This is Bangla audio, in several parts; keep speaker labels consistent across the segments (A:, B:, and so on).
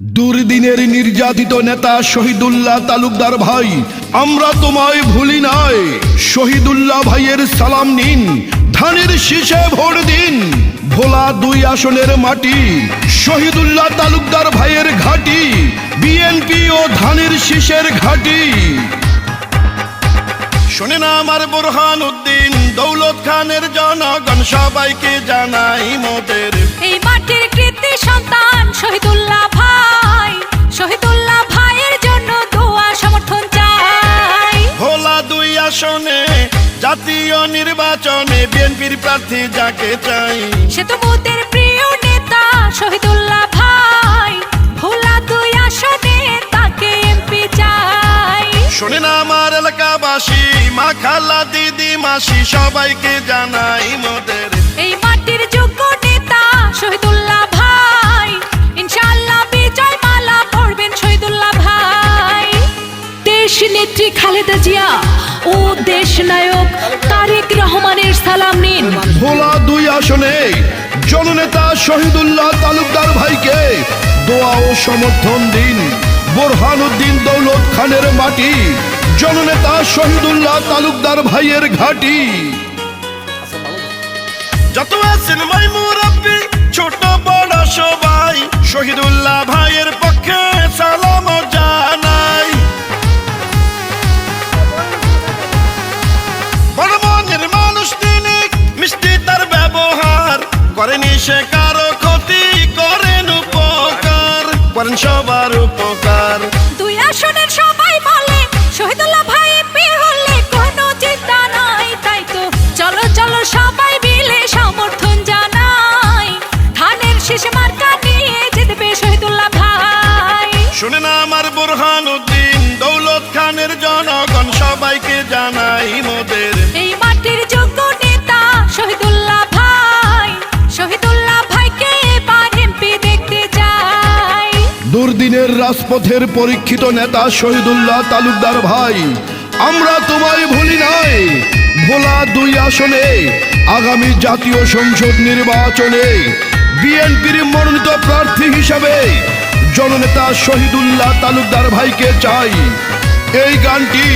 A: দুর্দিনের নির্যাতিত নেতা শহীদুল্লাহ তালুকদার ভাই, আমরা তোমায় ভুলি নাই। শহীদুল্লাহ ভাইয়ের সালাম নিন, ধানের শীষে ভোট দিন। ভোলা দুই আসনের মাটি, শহীদুল্লাহ তালুকদার ভাইয়ের ঘাটি বিএনপি ও ধানের শীষের ঘাটি। শোনে না আমার বোরহান উদ্দিন দৌলত খানের জনগণ সবাইকে জানাই মোদের।
B: এই মাটির কৃতি সন্তান শহীদুল্লাহ ভাই।
A: জাতীয় নির্বাচনে বিএনপির প্রার্থী যাকে চাই?
B: সে তো মোদের প্রিয় নেতা শহীদুল্লাহ ভাই। ভোলা দুই আসনে তাকে এমপি চাই।
A: শোনে না আমার এলাকাবাসী মা খালা দিদি মাসি সবাইকে জানাই মোদের
B: জিয়া ও দেশ নায়ক তারেক রহমানের সালাম নিন।
A: ভোলা দুই আসনে জননেতা শহীদুল্লাহ তালুকদার ভাইকে দোয়া ও সমর্থন দিন। বোরহানুদ্দিন দৌলত খানের মাটি, জননেতা শহীদুল্লাহ তালুকদার ভাইয়ের ঘাটি। যত আছেন ভাই মুরব্বী ছোট বড় সবাই, শহীদুল্লাহ ভাইয়ের পক্ষে সে কারও ক্ষতি করেন উপকার করেন সবার উপকার।
B: দুই আসনের সবাই বলে শহীদুল্লাহ ভাই এমপি হলে কোনো চিন্তা নাই তাই তো চলো চলো সবাই মিলে সমর্থন জানাই। ধানের শীষ মার্কা নিয়ে জিতবে শহীদুল্লাহ ভাই।
A: শুনে না আমার বোরহান উদ্দিন দৌলত খানের জনগণ সবাইকে জানাই রাজপথের পরীক্ষিত নেতা শহীদুল্লাহ তালুকদার ভাই, আমরা তোমায় ভুলি নাই। ভোলা দুই আসনে, আগামী জাতীয় সংসদ নির্বাচনে বিএনপির মনোনীত প্রার্থী হিসাবে জননেতা শহীদুল্লাহ তালুকদার ভাইকে চাই। এই গানটি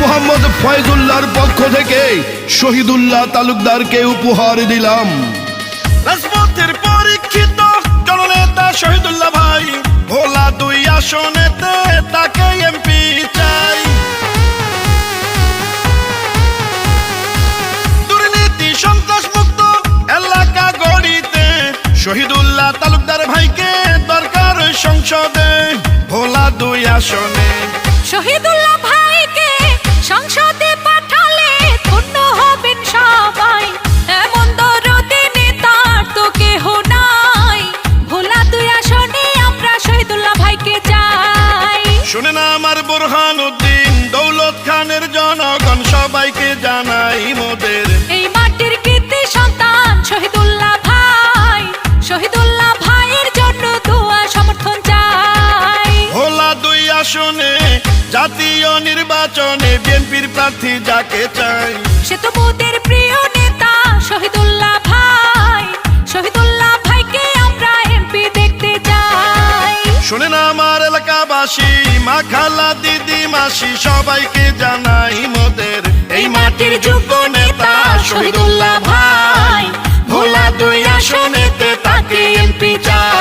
A: মোহাম্মদ ফয়জুল্লাহর পক্ষ থেকে শহীদুল্লাহ তালুকদারকে উপহার দিলাম। রাজপথের পরীক্ষিত জননেতা শহীদুল্লাহ দুর্নীতি সন্ত্রাস মুক্ত এলাকা গড়িতে। শহীদুল্লাহ তালুকদার ভাইকে দরকার সংসদে। ভোলা দুই আসনে।
B: শহীদুল্লাহ
A: শুনে না আমার বোরহান উদ্দিন দৌলত খানের জনগণ সবাইকে জানাই মোদের।
B: এই মাটির কীর্তি সন্তান শহীদুল্লাহ ভাই। শহীদুল্লাহ ভাইয়ের জন্য দোয়া সমর্থন চাই।
A: ভোলা দুই আসনে জাতীয় নির্বাচনে বিএনপির প্রার্থী যাকে চাই।
B: সে তো মোদের প্রিয় নেতা শহীদুল্লাহ
A: খালা দিদি মাসি সবাইকে জানাই মোদের। এই মাটির যোগ্য নেতা শহীদুল্লাহ ভাই। ভোলা দুই আসনেতে তাকে এমপি চাই।